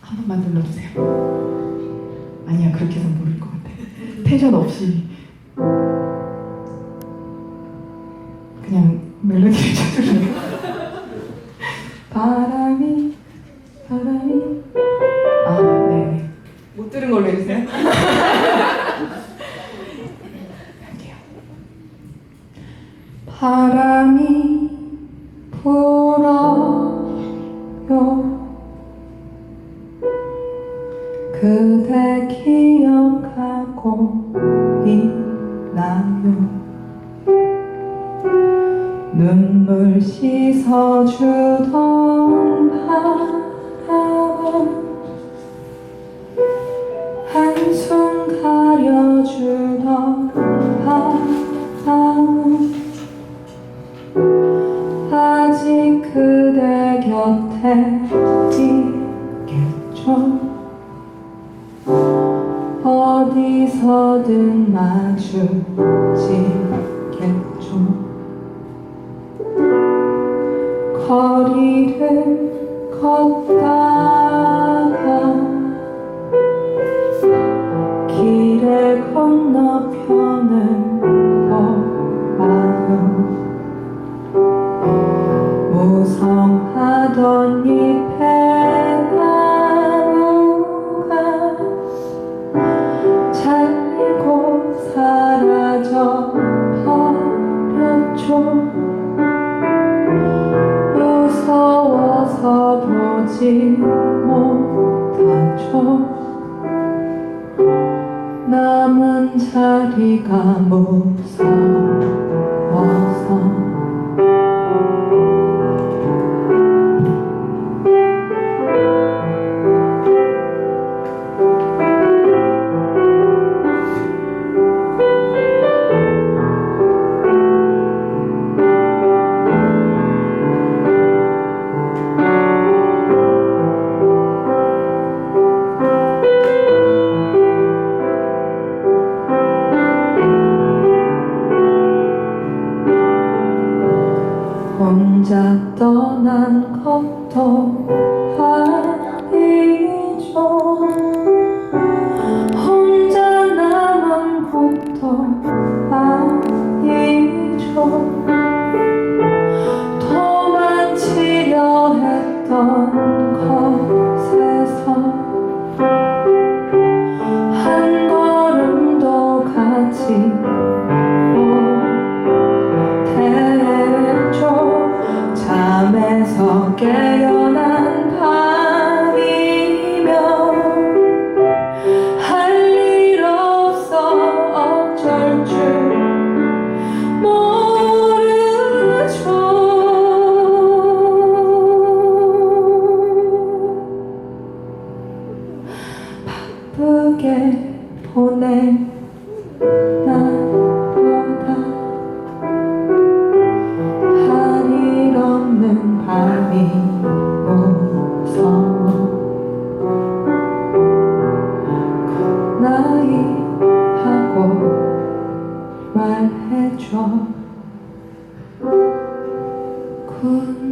한 번만 눌러주세요. 아니야 그렇게 해서 모를 것 같아. 텐션 없이 그냥 멜로디를 쳐주는 바람이 바람이 아 네. 못 들은 걸로 해주세요. 할게요. 바람이 불어요 그대 기억하고 있나요? 눈물 씻어주던 바람은 한숨 가려주던 바람은 아직 그대 곁에 있겠죠 어디서든 마주치겠죠. 거리를 걷다가 길의 건너편을 보아요. 무성하던 잎의 보지 못하죠. 남은 자리가 무서워서 혼자 떠난 것도 아니죠 깨어난 밤이며 할 일 없어 어쩔 줄 모르죠. 바쁘게 보낸 날 말해줘. 그